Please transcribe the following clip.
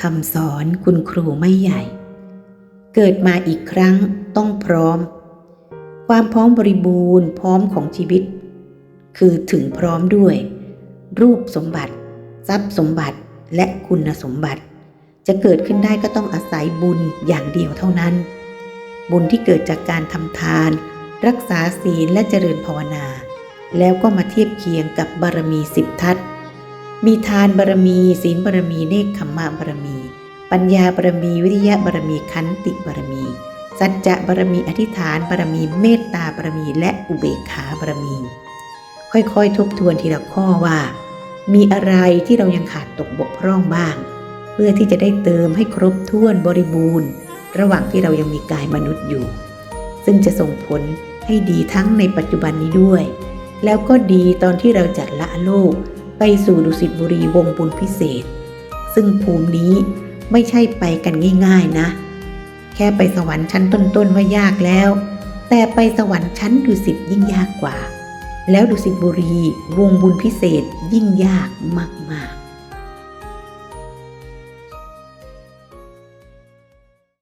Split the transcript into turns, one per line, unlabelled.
คำสอนคุณครูไม่ใหญ่ เกิดมาอีกครั้งต้องพร้อม ความพร้อมบริบูรณ์พร้อมของชีวิต คือถึงพร้อมด้วย รูปสมบัติ ทรัพย์สมบัติและคุณสมบัติ จะเกิดขึ้นได้ก็ต้องอาศัยบุญอย่างเดียวเท่านั้น บุญที่เกิดจากการทำทาน รักษาศีลและเจริญภาวนา แล้วก็มาเทียบเคียงกับบารมีสิบทัศน์ มีทานบารมี ศีลบารมีเนคขมมะบารมี ปัญญาบารมี วิริยะบารมีขันติบารมี สัจจะบารมีอธิษฐานบารมีเมตตาบารมีและอุเบกขาบารมี ค่อยๆ ทบทวนทีละข้อว่า มีอะไรที่เรายังขาดตกบกพร่องบ้าง เพื่อที่จะได้เติมให้ครบถ้วนบริบูรณ์ ระหว่างที่เรายังมีกายมนุษย์อยู่ ซึ่งจะส่งผลให้ดีทั้งในปัจจุบันนี้ด้วย แล้วก็ดีตอนที่เราจัดละโลก ไปสู่ดุสิตบุรีวงบุญพิเศษ ซึ่งภูมินี้ไม่ใช่ไปกันง่ายๆนะ แค่ไปสวรรค์ชั้นต้นๆว่ายากแล้ว แต่ไปสวรรค์ชั้นดุสิตยิ่งยากกว่า แล้วดุสิตบุรีวงบุญพิเศษยิ่งยากมากๆ